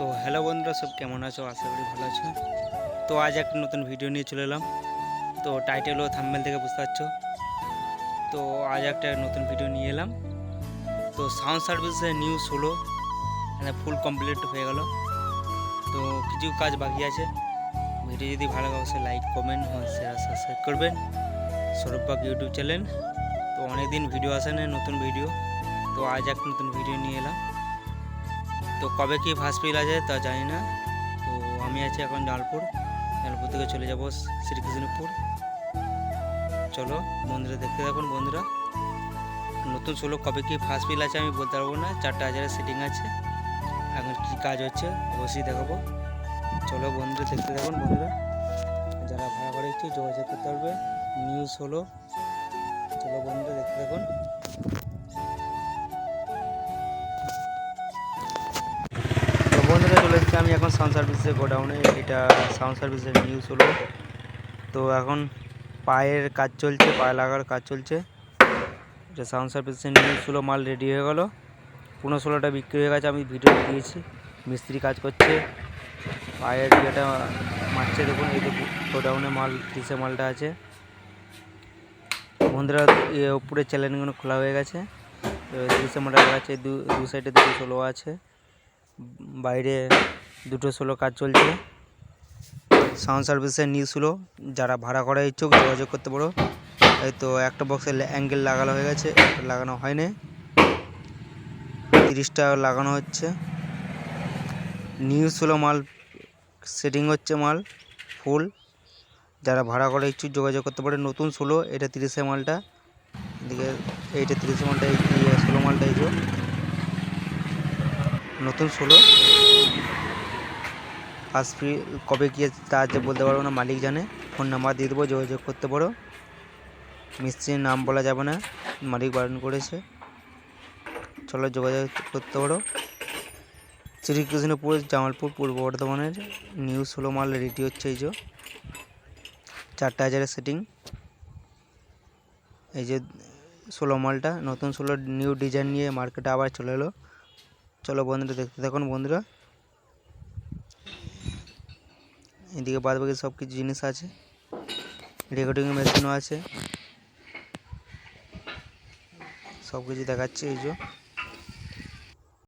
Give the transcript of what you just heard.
তো হ্যালো বন্ধুরা, সব কেমন আছো? আশা করি ভালো আছো। তো আজ একটা নতুন ভিডিও নিয়ে চলে এলাম। তো টাইটেল ও থাম্বেল থেকে বুঝতে পারছ। তো আজ একটা নতুন ভিডিও নিয়ে এলাম। তো সাউন্ড সার্ভিসের নিউজ হলো মানে ফুল কমপ্লিট হয়ে গেল। তো কিছু কাজ বাকি আছে। ভিডিও যদি ভালো লাগে, অবশ্যই লাইক কমেন্ট শেয়ার সাবস্ক্রাইব করবেন। সৌরভবাগ ইউটিউব চ্যানেল তো অনেকদিন ভিডিও আসে না নতুন ভিডিও তো আজ একটা নতুন ভিডিও নিয়ে এলাম। তো কবে কি ফার্স্ট ফিল আছে তা জানি না। তো আমি আছি এখন জালপুর। জালপুর থেকে চলে যাব শ্রীকৃষ্ণপুর। চলো, বন্ধুরা দেখতে থাকুন, বন্ধুরা। নতুন ষোলো কবে কি ফার্স্ট ফিল আছে আমি বলতে পারব না। চারটে হাজারের সিটিং আছে। এখন কী কাজ হচ্ছে অবশ্যই দেখাবো। চলো, বন্ধুরা দেখতে থাকুন, বন্ধুরা। যারা ভাড়া করে একটু যোগাযোগ করতে পারবে। নিউজ হলো। চলো, বন্ধুরা দেখতে থাকুন। চলে এসেছি, আমি এখন সাউন্ড সার্ভিসের গোডাউনে এটা সাউন্ড সার্ভিসের নিউজ হলো। তো এখন পায়ের কাজ চলছে, পায়ে লাগার কাজ চলছে। এটা সাউন্ড সার্ভিসের নিউজ হলো, মাল রেডি হয়ে গেলো। পনেরো ষোলোটা বিক্রি হয়ে গেছে, আমি ভিডিও দিয়েছি। মিস্ত্রি কাজ করছে। পায়ের ইয়েটা মারছে, দেখুন, এই গোডাউনে মাল কিসে মালটা আছে। বন্ধুরা উপরে চ্যানেলগুলো খোলা হয়ে গেছে। আছে দু দু সাইডে দুটো ষোলো আছে। বাইরে দুটো ষোলো কাজ চলছে। সাউন্ড সার্ভিসের নিউজ হলো, যারা ভাড়া করা ইচ্ছুক, যোগাযোগ করতে পারো। এই তো একটা বক্সের অ্যাঙ্গেল লাগানো হয়ে গেছে একটা লাগানো হয়নি। তিরিশটা লাগানো হচ্ছে। নিউজ হলো মাল সেটিং হচ্ছে মাল ফুল যারা ভাড়া করা ইচ্ছুক, যোগাযোগ করতে পারে। নতুন ষোলো এটা তিরিশে মালটা। এদিকে এইটা তিরিশে মালটা, এই ষোলো মালটা এই নতুন ষোলো। ফ্রি কবে গিয়ে তা বলতে পারব না, মালিক জানে। ফোন নাম্বার দিয়ে দেবো, যোগাযোগ করতে পারো। মিস্ত্রির নাম বলা যাবে না, মালিক বারণ করেছে। চলো যোগাযোগ করতে পারো। শ্রীকৃষ্ণপুর, জামালপুর, পূর্ব বর্ধমানের নিউ ষোলো মাল রেডি হচ্ছে এই যে। চারটে হাজারের সেটিং এই যে ষোলো মালটা, নতুন ষোলো নিউ ডিজাইন নিয়ে মার্কেটে আবার চলে এলো। চলো বন্ধুরা দেখতে থাকুন, বন্ধুরা। এদিকে বাদ বাকি সব কিছু জিনিস আছে। রেকর্ডিং মেশিনও আছে। সব কিছু দেখাচ্ছে এই যে।